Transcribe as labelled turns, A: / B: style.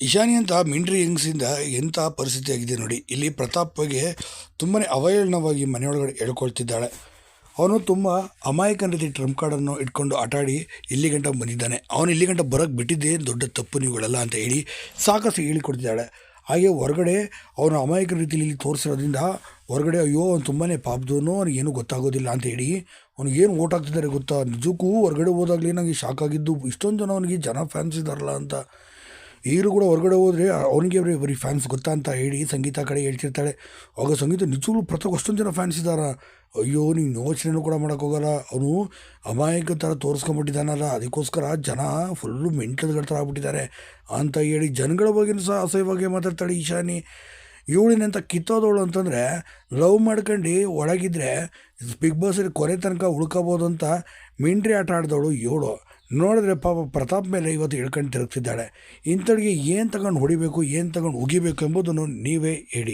A: ಇಶಾನಿ ಅಂತ ಮಿಂಡ್ರಿ ಯಂಗ್ಸಿಂದ ಎಂಥ ಪರಿಸ್ಥಿತಿ ಆಗಿದೆ ನೋಡಿ. ಇಲ್ಲಿ ಪ್ರತಾಪ್ಗೆ ತುಂಬಾ ಅವಹೇಳನವಾಗಿ ಮನೆಯೊಳಗಡೆ ಹೇಳ್ಕೊಳ್ತಿದ್ದಾಳೆ. ಅವನು ತುಂಬ ಅಮಾಯಕನ ರೀತಿ ಟ್ರಂಪ್ ಕಾರ್ಡನ್ನು ಇಟ್ಕೊಂಡು ಆಟಾಡಿ ಇಲ್ಲಿ ಗಂಟ ಬಂದಿದ್ದಾನೆ. ಅವನು ಇಲ್ಲಿ ಗಂಟ ಬರೋಕ್ಕೆ ಬಿಟ್ಟಿದ್ದೇ ದೊಡ್ಡ ತಪ್ಪು ನೀವುಗಳಲ್ಲ ಅಂತ ಹೇಳಿ ಸಾಕಷ್ಟು ಹೇಳಿಕೊಡ್ತಿದ್ದಾಳೆ. ಹಾಗೆ ಹೊರಗಡೆ ಅವನು ಅಮಾಯಕನ ರೀತಿಯಲ್ಲಿ ತೋರಿಸಿರೋದ್ರಿಂದ ಹೊರಗಡೆ ಅಯ್ಯೋ ಅವ್ನು ತುಂಬಾ ಪಾಪದವನು ಅವ್ನಿಗೆ ಏನೂ ಗೊತ್ತಾಗೋದಿಲ್ಲ ಅಂತ ಹೇಳಿ ಅವ್ನಿಗೆ ಏನು ಓಟ್ ಹಾಕ್ತಿದ್ದಾರೆ ಗೊತ್ತಾ? ನಿಜಕ್ಕೂ ಹೊರಗಡೆ ಹೋದಾಗಲೇ ನನಗೆ ಶಾಕ್ ಆಗಿದ್ದು ಇಷ್ಟೊಂದು ಜನ ಅವನಿಗೆ ಜನ ಫ್ಯಾನ್ಸ್ ಇದ್ದಾರಲ್ಲ ಅಂತ. ಈಗಲೂ ಕೂಡ ಹೊರಗಡೆ ಹೋದರೆ ಅವನಿಗೆ ಅವರೇ ಬರೀ ಫ್ಯಾನ್ಸ್ ಗೊತ್ತಾ ಅಂತ ಹೇಳಿ ಸಂಗೀತ ಕಡೆ ಹೇಳ್ತಿರ್ತಾಳೆ. ಆಗ ಸಂಗೀತ ನಿಜವಾಗ್ಲೂ ಪ್ರತಿ ಅಷ್ಟೊಂದು ಜನ ಫ್ಯಾನ್ಸ್ ಇದ್ದಾರಾ. ಅಯ್ಯೋ, ನೀವು ಯೋಚನೆನೂ ಕೂಡ ಮಾಡೋಕ್ಕೋಗಲ್ಲ ಅವನು ಅಮಾಯಕ ಥರ ತೋರಿಸ್ಕೊಂಬಿಟ್ಟಿದ್ದಾನಲ್ಲ ಅದಕ್ಕೋಸ್ಕರ ಜನ ಫುಲ್ಲು ಮೆಂಟಲ್ಗಳ ಥರ ಆಗ್ಬಿಟ್ಟಿದ್ದಾರೆ ಅಂತ ಹೇಳಿ ಜನಗಳ ಬಗ್ಗೆನೂ ಸಹ ಅಸಹ್ಯವಾಗಿ ಮಾತಾಡ್ತಾಳೆ ಈಶಾನಿ ಇವಳಿನಂತ ಕಿತ್ತೋದವಳು ಅಂತಂದರೆ ಲವ್ ಮಾಡ್ಕೊಂಡು ಒಳಗಿದ್ರೆ ಬಿಗ್ ಬಾಸಲ್ಲಿ ಕೊನೆ ತನಕ ಉಳ್ಕೋಬೋದು ಅಂತ ಮಿಂಟ್ರಿ ಆಟ ಆಡಿದವಳು ಇವಳು. ನೋಡಿದ್ರೆ ಪಾಪ ಪ್ರತಾಪ್ ಮೇಲೆ ಇವತ್ತು ಇಳ್ಕೊಂಡು ತಿರುಗ್ತಿದ್ದಾಳೆ. ಇಂಥವ್ರಿಗೆ ಏನು ತಗೊಂಡು ಹೊಡಿಬೇಕು, ಏನು ತಗೊಂಡು ಉಗಿಬೇಕು ಎಂಬುದನ್ನು ನೀವೇ ಹೇಳಿ.